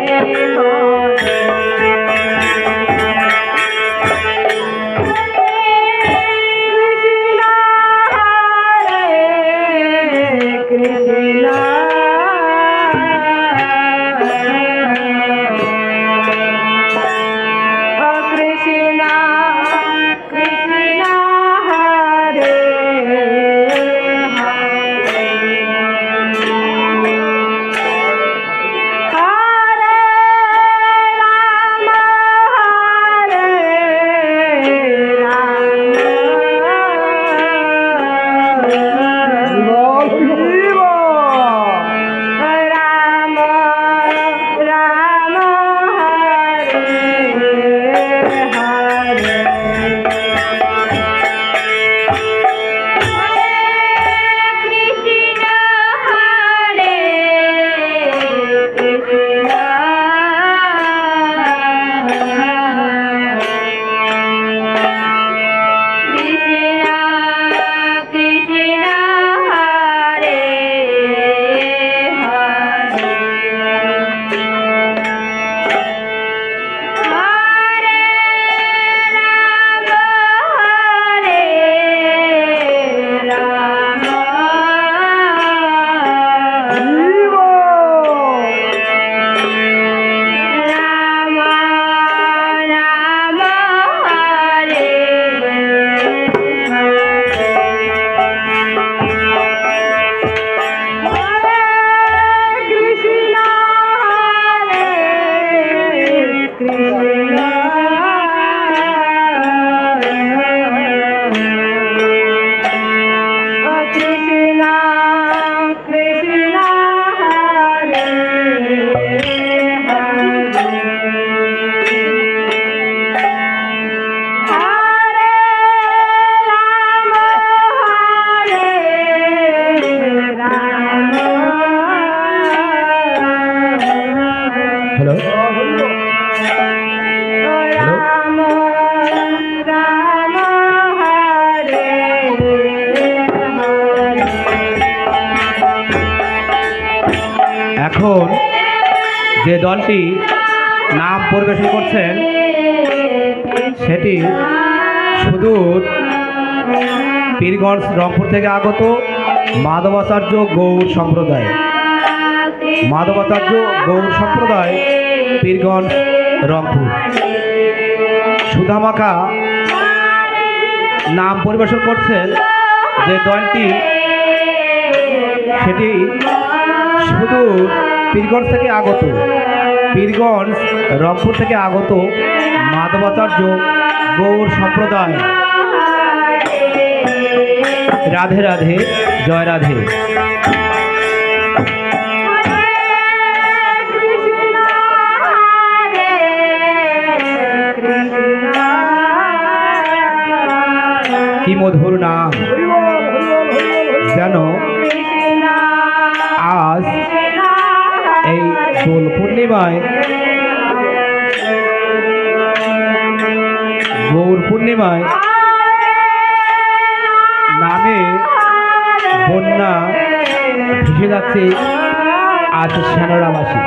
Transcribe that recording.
হে এখন যে দলটি নাম পরিবেশন করছেন, সেটি সুদূর পীরগঞ্জ, রংপুর থেকে আগত মাধবাচার্য গৌর সম্প্রদায়। মাধবাচার্য গৌর সম্প্রদায় পীরগঞ্জ, রংপুর। সুধামাখা নাম পরিবেশন করছেন যে দলটি, সেটি শুধু পীরগঞ্জ থেকে আগত, পীরগঞ্জ, রংপুর থেকে আগত মাধবাচার্য গৌর সম্প্রদায়। রাধে রাধে, জয় রাধে। কি মধুর নাম। যেন পূর্ণিমায়। গৌর পূর্ণিমায় নামে বন্যা ভেসে যাচ্ছে আজ শ্যানরাবাসী।